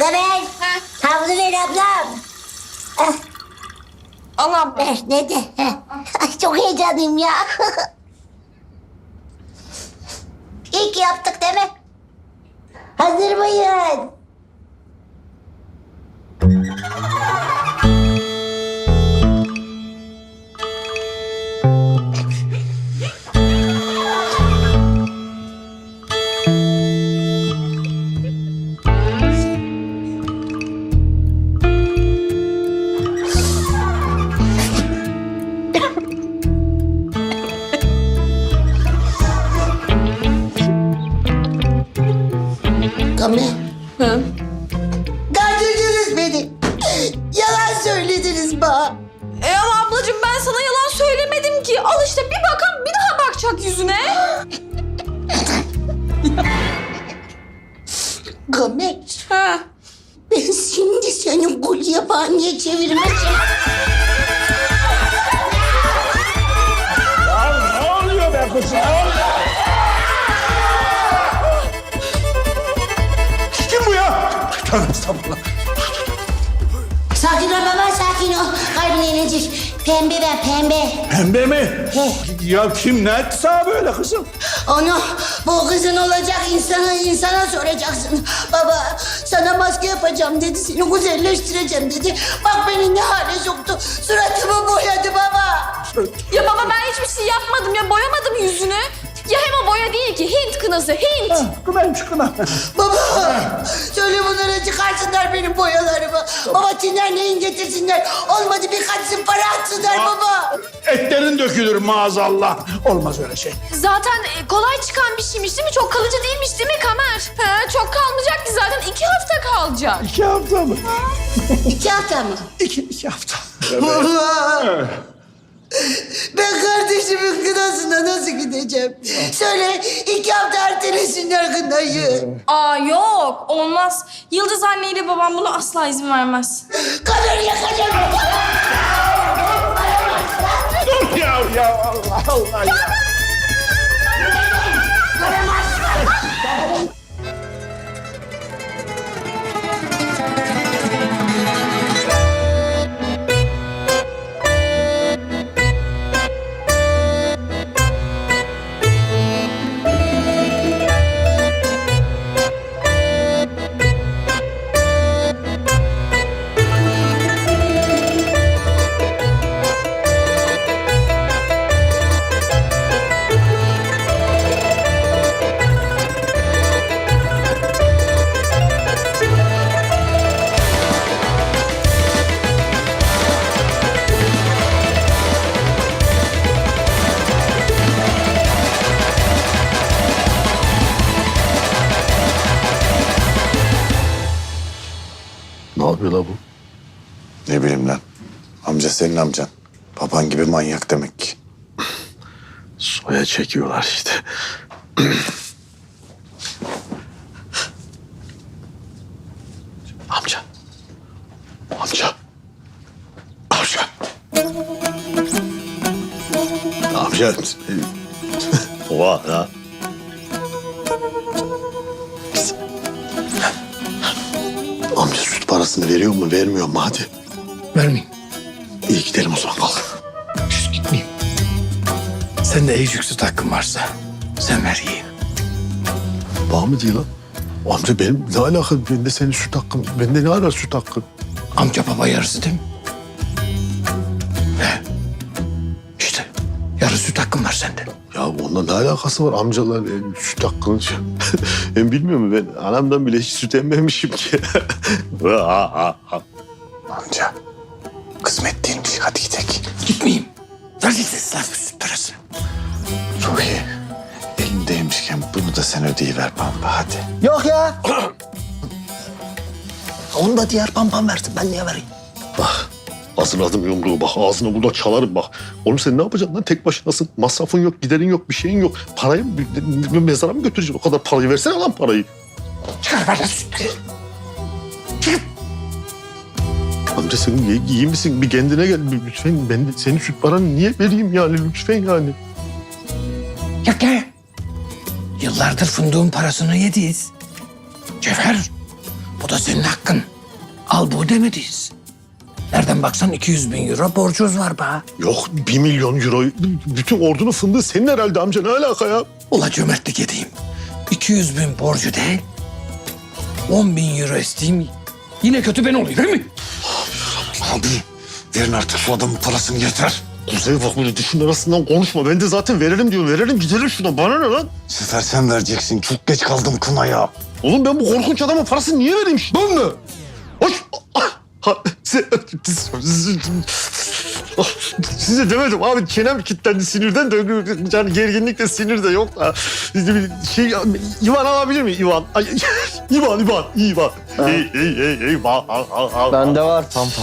Kamer. Havlu ver ablam. Ah, Al abla. ver ne de. Heh. Ay, çok heyecanlıyım ya. İyi ki yaptık değil mi? Hazır mıyız? Kamer. Hı. Kandırdınız beni. Yalan söylediniz bana. E ama ablacığım ben sana yalan söylemedim ki. Al işte bir bakan bir daha bakacak yüzüne. Kamer. Ha. Ben şimdi senin kul yabaniye çevirmeyeceğim. Ya ne oluyor be kızım? Ne oluyor? Tövbe estağfurullah. Sakin ol baba sakin ol. Kalbine inecek. Pembe ben pembe. Pembe mi? Ya kim ne etti sana böyle kızım? Onu bu kızın olacak insana insana soracaksın. Baba sana maske yapacağım dedi. Seni güzelleştireceğim dedi. Bak beni ne hale soktu. Suratımı hem o boya değil ki Hint kınası Hint. Kınayım şu kına. Baba söyle bunlara çıkarsınlar benim boyalarımı. Baba tinlerleyin getirsinler. Olmadı birkaç para atsınlar baba. Etlerin dökülür maazallah. Olmaz öyle şey. Zaten e, kolay çıkan bir şeymiş değil mi? Çok kalıcı değilmiş değil mi Kamer? He, çok kalmayacak ki zaten iki hafta kalacak. İki hafta mı? İki hafta mı? İki, iki hafta. Baba. Ben kardeşimin kınasına nasıl gideceğim? Söyle iki hafta ertelesinler kınayı. Aa yok olmaz. Yıldız anneyle babam buna asla izin vermez. Kamer yakacağım. Dur ya, ya Allah Allah ya. Ne bileyim lan. Amca senin amcan. Baban gibi manyak demek ki. Soya çekiyorlar işte. Amca. Amca. Amca. Amca. Oha ya. Amca süt parasını veriyor mu vermiyor mu hadi. Vermeyeyim. İyi gidelim o zaman kalk. Düz gitmeyeyim. Sen de eğicik süt hakkın varsa sen ver yiyeyim. Bağ mı değil lan? Amca benim ne alaka? Bende senin süt hakkın. Bende ne ara süt hakkın? Amca baba yarısı değil mi? He. İşte yarı süt hakkın var sende. Ya onunla ne alakası var amcalar e, süt hakkını? ben bilmiyorum ben anamdan bile hiç süt emmemişim ki. Amca. Kısmet değilmiş. Hadi gidelim. Gitmeyeyim. Ver gitsin lan süt parasını. Çok iyi. Elindeymişken bunu da sen ödeyiver Pampa hadi. Yok ya. Onu da diğer pampam versin. Ben niye vereyim? Bak hazırladım yumruğu bak ağzına burada çalarım bak. Oğlum sen ne yapacaksın lan tek başınasın. Masrafın yok giderin yok bir şeyin yok. Parayı mezara mı götüreceksin o kadar parayı versene lan parayı. Çıkar ver lan sütleri. Amca sen iyi, iyi misin? Bir kendine gel lütfen. Ben de senin süt paranı niye vereyim yani lütfen yani. Yok ya. Yıllardır fındığın parasını yediyiz. Cevher. Bu da senin hakkın. Al bu demediyiz. Nereden baksan 200 bin euro borcumuz var be. Yok bir milyon euro. Bütün ordunun fındığı senin herhalde amca. Ne alaka ya? Ula cömertlik edeyim. 200 bin borcu değil. 10 bin euro isteyeyim. Yine kötü ben olayım değil mi? Abi verin artık bu adamın parasını yeter. Kuzey bak böyle düşün arasından konuşma. Ben de zaten verelim diyorum. Verelim gidelim şuradan. Bana ne lan? Sefer sen vereceksin. Çok geç kaldım kınaya. Oğlum ben bu korkunç adamın parasını niye vereyim? Ben mi? Hoş. Ha, size, size demedim abi çenem kilitlendi sinirden de yani gerginlik de sinir de yok da şey İvan alabilir mi İvan? Ay, İvan İvan İvan. Ey ey ey ey İvan. Bende var pampa.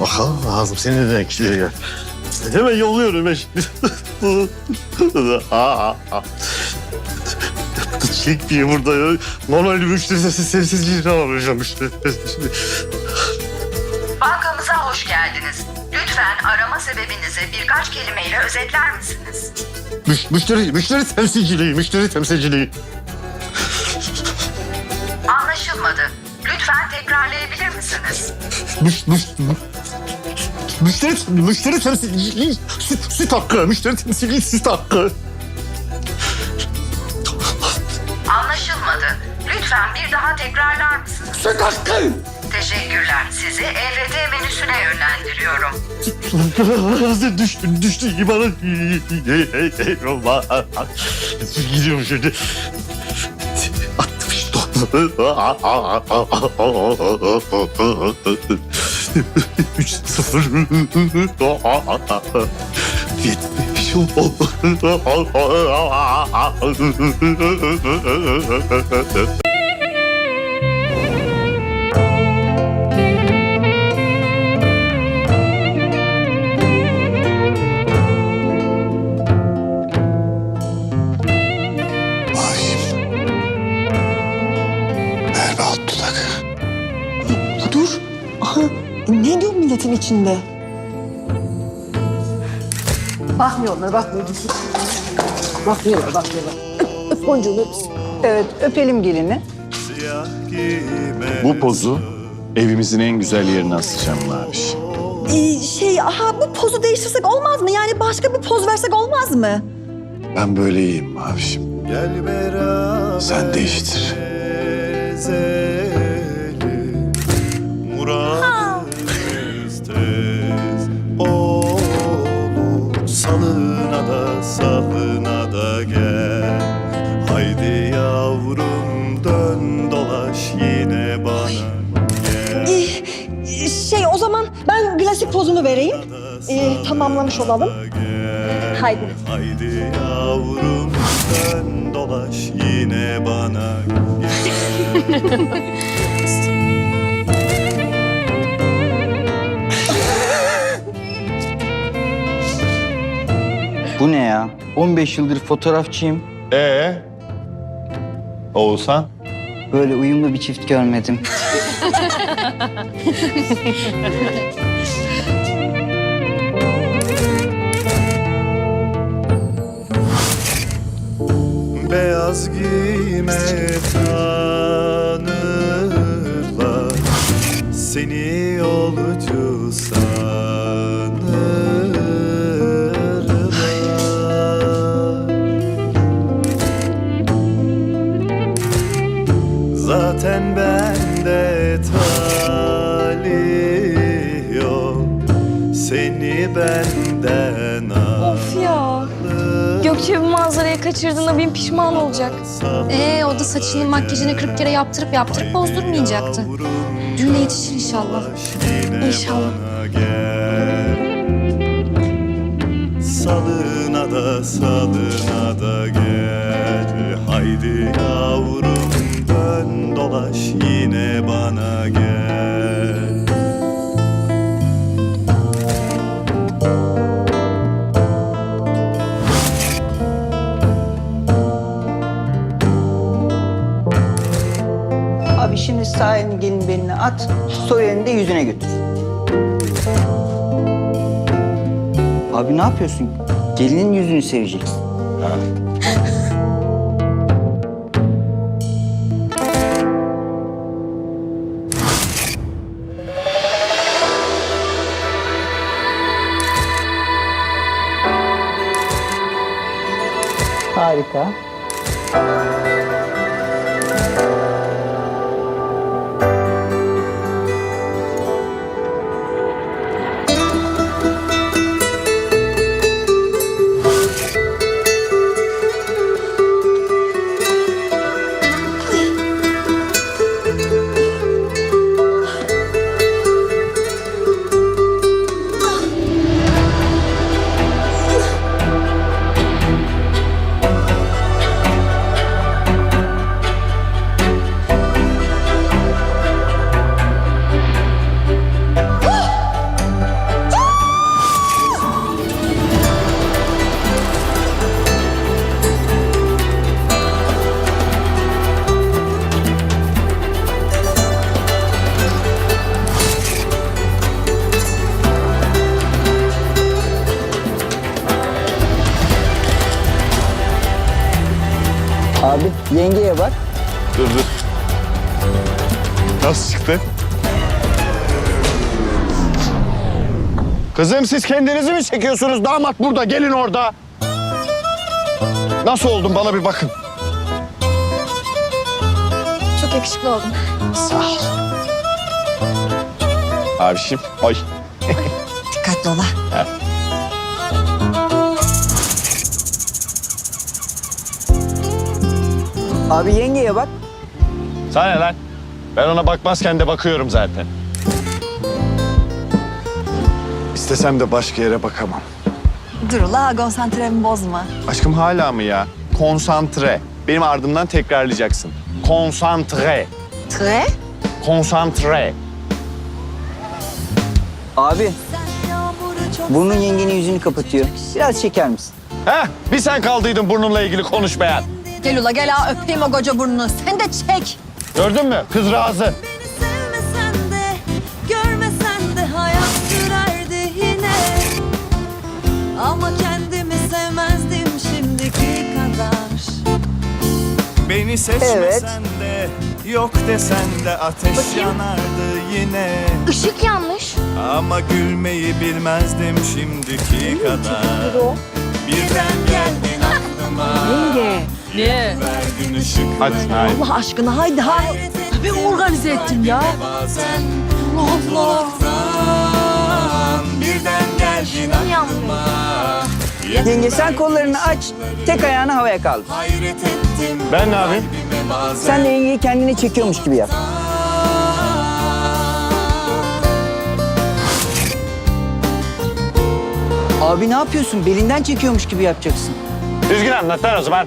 Aha ağzım senin de ekşiyor ya. Hemen yolluyorum ben şimdi. Aa, aa. Çek diye burada ya. Normal bir müşteri sesi sessizliğini alacağım işte. Bankamıza hoş geldiniz. Lütfen arama sebebinizi birkaç kelimeyle özetler misiniz? Müş, müşteri, müşteri temsilciliği, müşteri temsilciliği. Müş, müş, müşteri, müşteri temsilciliği, süt, süt hakkı, müşteri temsilciliği, süt hakkı. Anlaşılmadı. Lütfen bir daha tekrarlar mısınız? Süt hakkı. Teşekkürler. Sizi EFT menüsüne yönlendiriyorum. Düştü, düştü İban'a. Ey, ey, ey, baba. Gidiyorum şimdi. Üç sıfır. Yetmiş Mavişim. Milletin içinde? Bakmıyorlar, bakmıyorlar. Bakmıyorlar, bakmıyorlar. Öp, öp boncuğunu. Evet, öpelim gelini. Bu pozu evimizin en güzel yerine asacağım Maviş. Ee, şey, aha bu pozu değiştirsek olmaz mı? Yani başka bir poz versek olmaz mı? Ben böyle iyiyim Mavişim. Sen değiştir. Salına da safına da gel Haydi yavrum dön dolaş yine bana Ee, şey, o zaman ben klasik pozumu vereyim. Ee, tamamlamış olalım. Haydi. Haydi yavrum dön dolaş yine bana Bu ne ya? 15 yıldır fotoğrafçıyım. Ee? Oğuzhan? Böyle uyumlu bir çift görmedim. Beyaz giyme tanırlar Seni yolcu sanırlar Gökçe bu manzarayı kaçırdığına bin pişman olacak. Ee, o da saçını makyajını 40 kere yaptırıp yaptırıp bozdurmayacaktı. Düğüne yetişir inşallah. İnşallah. Salına da salına da gel Haydi yavrum dön dolaş yine bana gel Şimdi sağ elini at, sol elini de yüzüne götür. Abi ne yapıyorsun? Gelinin yüzünü seveceksin. Ha. Harika. Yengeye bak. Dur dur. Nasıl çıktı? Kızım siz kendinizi mi çekiyorsunuz? Damat burada, gelin orada. Nasıl oldum bana bir bakın. Çok yakışıklı oldun. Abişim, ay. Dikkatli ola. Abi yengeye bak. Sana ne lan? Ben ona bakmazken de bakıyorum zaten. İstesem de başka yere bakamam. Dur ula konsantremi bozma. Aşkım hala mı ya? Konsantre. Benim ardımdan tekrarlayacaksın. Konsantre. Tre? Konsantre. Abi burnun yengenin yüzünü kapatıyor. Biraz çeker misin? Heh, bir sen kaldıydın burnumla ilgili konuşmayan. Gel ula gel ha öpeyim o koca burnunu. Sen de çek. Gördün mü? Kız razı. Sevmesen de, görmesen de hayat sürerdi yine. Ama kendimi sevmezdim şimdiki kadar. Beni seçmesen Evet. de Yok desen de ateş yanardı yine Işık yanlış. Ama gülmeyi bilmezdim şimdiki kadar Birden geldin aklıma Yenge. Işıkları Hadi. haydi. Allah aşkına haydi ha. Ben organize ettim ya. Allah Allah. Birden geldin aklıma Yenge sen kollarını aç. Tek ayağını havaya kaldır. Hayret ettim Ben ne yapayım? Sen de yengeyi kendine çekiyormuş gibi yap. Abi ne yapıyorsun? Belinden çekiyormuş gibi yapacaksın. Düzgün anlat lan o zaman.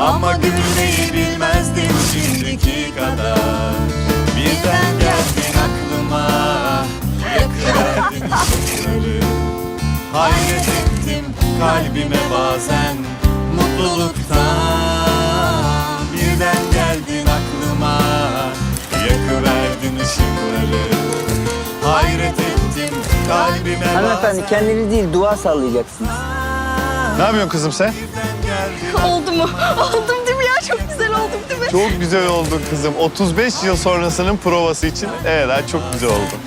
ama gülmeyi bilmezdim şimdiki kadar. Birden geldin aklıma Yakıverdin ışıkları Hayret ettim kalbime bazen Mutluluktan. Birden geldin aklıma Yakıverdin ışıkları. Hayret ettim kalbime Hanımefendi bazen. kendini değil dua sallayacaksınız. Ne yapıyorsun kızım sen? Oldu mu? Oldum değil mi ya? Çok güzel oldum değil mi? Çok güzel oldun kızım. 35 yıl sonrasının provası için evet ha, çok güzel oldun.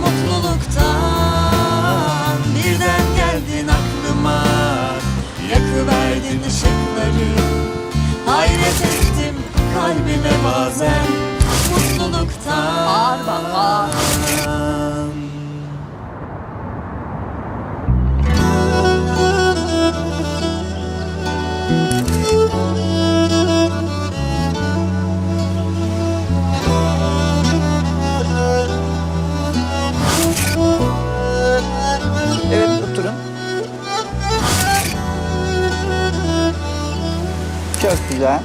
Mutluluktan birden geldin aklıma Yakıverdin ışıkları Hayret ettim kalbime bazen Mutluluktan Ağır bak ağır. Güzel.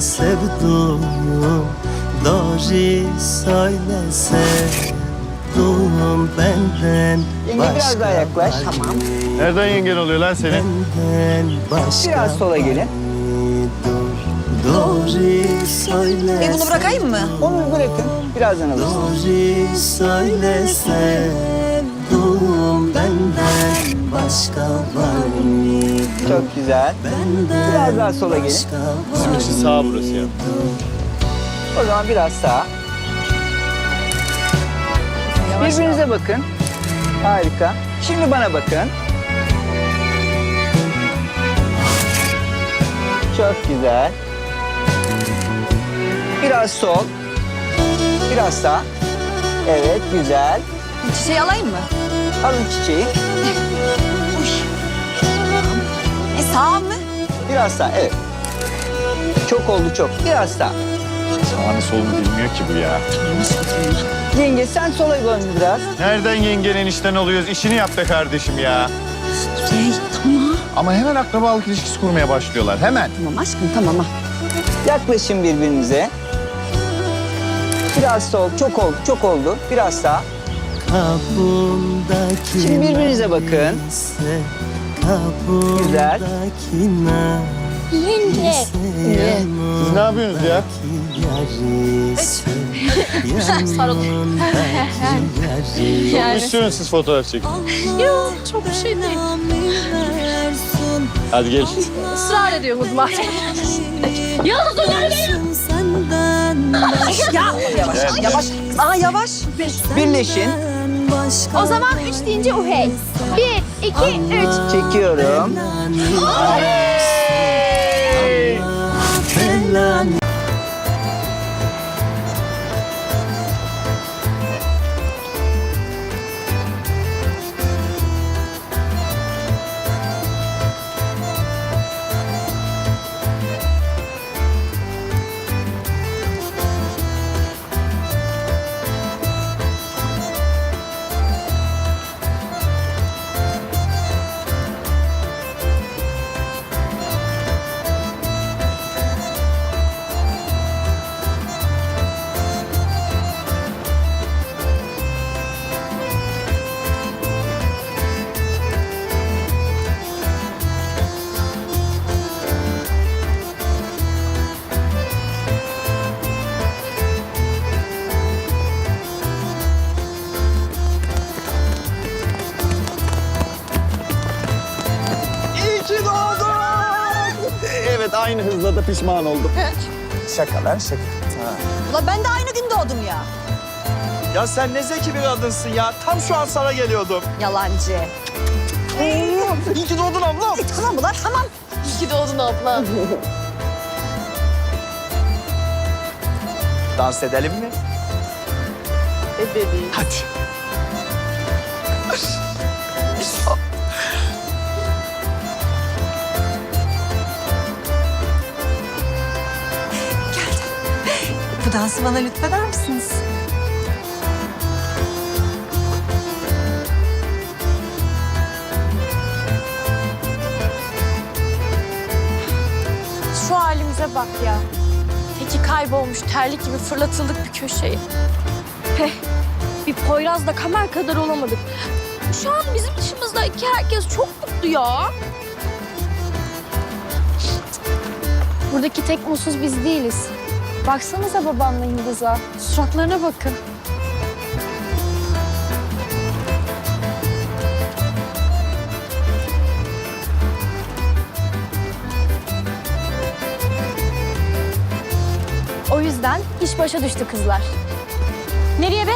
Sevdum Doğru söyle sevdum Benden Yenge biraz daha yaklaş. Tamam. Nereden yengen oluyor lan senin? Benden başka Biraz sola gelin. Doğru söyle E bunu bırakayım mı? Onu bırakın. Birazdan alırsın. Doğru söyle sevdum Benden başka var mı? Çok güzel. Biraz daha sola gelin. Bizim için sağ burası ya. O zaman biraz sağa. Birbirinize bakın. Harika. Şimdi bana bakın. Çok güzel. Biraz sol. Biraz sağ. Evet, güzel. Çiçeği alayım mı? Alın çiçeği. Sağ mı? Biraz sağ, evet. Çok oldu çok. Biraz sağ. Sağını solunu bilmiyor ki bu ya. Yenge sen sola dön biraz. Nereden yengen enişten oluyoruz? İşini yap be kardeşim ya. Şey tamam. Ama hemen akrabalık ilişkisi kurmaya başlıyorlar. Hemen. Tamam aşkım tamam ha. Yaklaşın birbirinize. Biraz sol, çok oldu, çok oldu. Biraz sağ. Şimdi birbirinize bakın. Güzel. Yenge. Siz ne yapıyorsunuz ya? Yani. İstiyorsunuz siz fotoğraf çekin. Yok çok bir şey değil. Hadi gel. Israr ediyor Hudmar. Yalnız değil. Ya yavaş yavaş. Aa yavaş. Birleşin. O zaman üç deyince uhey. Bir, iki, üç. Çekiyorum. İyi aynı hızla da pişman oldum. Şakalar şaka. Ha. Ulan ben de aynı gün doğdum ya. Ya sen ne zeki bir kadınsın ya. Tam şu an sana geliyordum. Yalancı. İyi ki doğdun ablam. E, tamam ulan tamam. İyi ki doğdun abla. Dans edelim mi? Edelim. Hadi. Bu dansı bana lütfeder misiniz? Şu halimize bak ya. Teki kaybolmuş, terlik gibi fırlatıldık bir köşeye. Heh, bir Poyraz'la Kamer kadar olamadık. Şu an bizim dışımızdaki herkes çok mutlu ya. Buradaki tek mutsuz biz değiliz. Baksanıza babamla Yıldız'a. Suratlarına bakın. O yüzden iş başa düştü kızlar. Nereye be?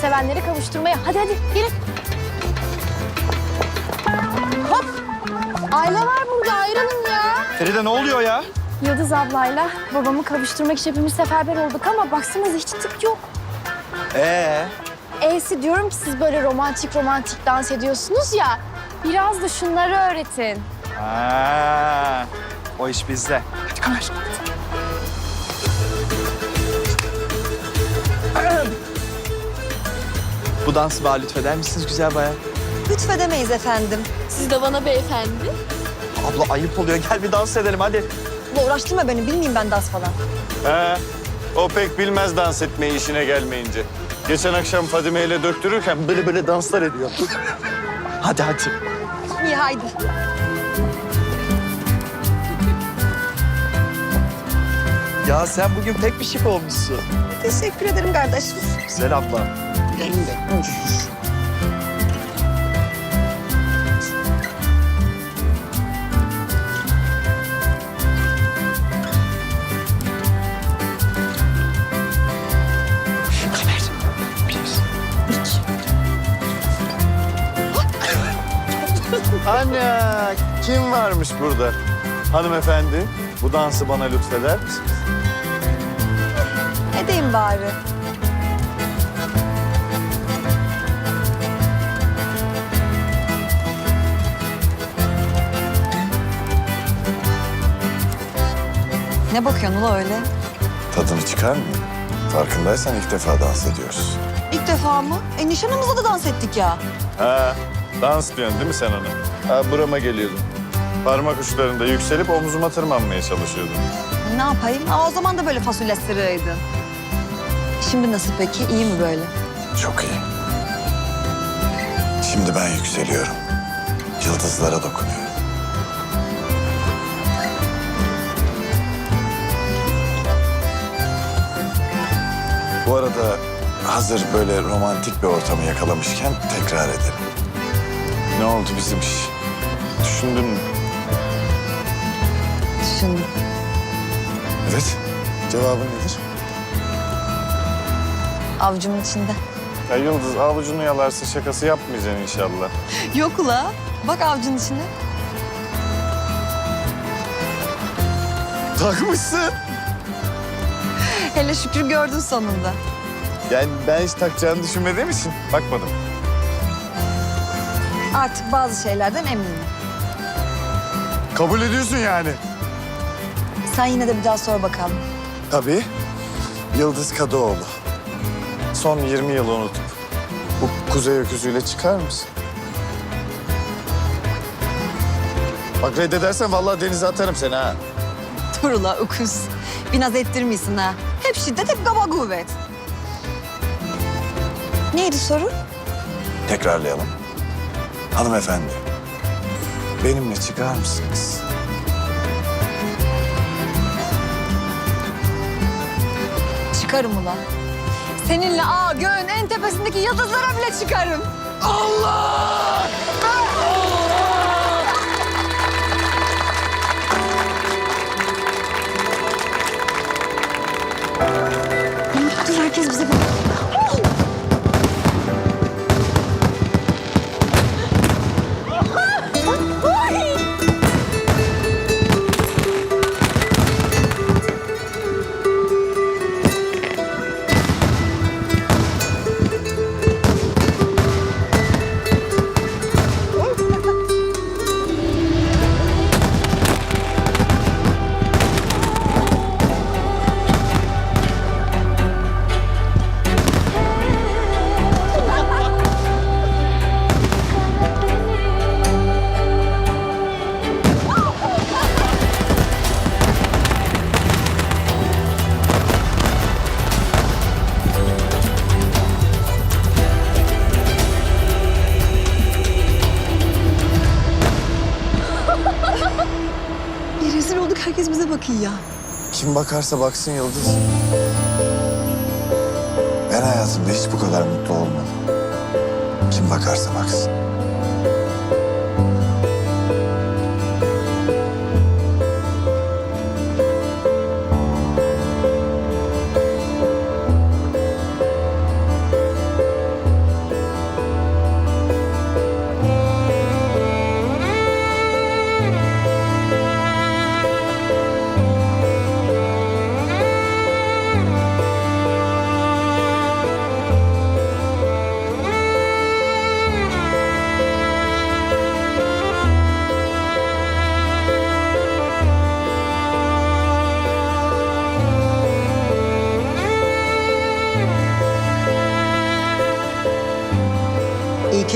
Sevenleri kavuşturmaya. Hadi hadi gelin. Hop. Ayla var burada ayıralım ya. Feride ne oluyor ya? Yıldız ablayla babamı kavuşturmak için hepimiz seferber olduk ama baksanıza hiç tık yok. Ee, E'si diyorum ki siz böyle romantik romantik dans ediyorsunuz ya. Biraz da şunları öğretin. ha, o iş bizde. Hadi kamer. Bu dansı bana lütfeder misiniz güzel bayan? Lütfedemeyiz efendim. Siz de bana beyefendi. Abla ayıp oluyor. Gel bir dans edelim hadi. Abla uğraştırma beni. Bilmeyeyim ben dans falan. He, o pek bilmez dans etmeyi işine gelmeyince. Geçen akşam Fadime ile döktürürken Böyle böyle danslar ediyor. hadi hadi. İyi haydi. Ya sen bugün pek bir şık olmuşsun. Teşekkür ederim kardeşim. Güzel abla. Ana kim varmış burada? Hanımefendi bu dansı bana lütfeder misiniz? Edeyim bari. Ne bakıyorsun ula öyle? Tadını çıkar mı? Farkındaysan ilk defa dans ediyoruz. İlk defa mı? E nişanımızda da dans ettik ya. Ha, dans diyorsun değil mi sen ona? Ha, burama geliyordun. Parmak uçlarında yükselip omzuma tırmanmaya çalışıyordun. Ne yapayım? Aa, o zaman da böyle fasulye sırıydın. Şimdi nasıl peki? İyi mi böyle? Çok iyi. Şimdi ben yükseliyorum. Yıldızlara dokunuyorum. Bu arada hazır böyle romantik bir ortamı yakalamışken tekrar edelim. Ne oldu bizim iş? Düşündün mü? Düşündüm. Evet. Cevabın nedir? Avcumun içinde. Ya Yıldız avucunu yalarsa şakası yapmayacaksın inşallah. Yok ula. Bak avcunun içinde. Takmışsın. Hele şükür gördün sonunda. Yani ben hiç takacağını düşünmediğim için bakmadım. Artık bazı şeylerden eminim. Kabul ediyorsun yani. Sen yine de bir daha sor bakalım. Tabii. Yıldız Kadıoğlu. Son 20 yılı unutup bu kuzey öküzüyle çıkar mısın? Bak reddedersen vallahi denize atarım seni ha. Dur ula öküz. Bir naz ettirmiyorsun ha. Hep şiddet, hep kaba kuvvet. Neydi soru? Tekrarlayalım. Hanımefendi, benimle çıkar mısınız? Çıkarım ula. Seninle aa göğün en tepesindeki yıldızlara bile çıkarım. Allah! Dur herkes bize bak. Bakıyor ya. Kim bakarsa baksın Yıldız. Ben hayatımda hiç bu kadar mutlu olmadım. Kim bakarsa baksın.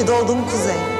İyi doğdun kuzey.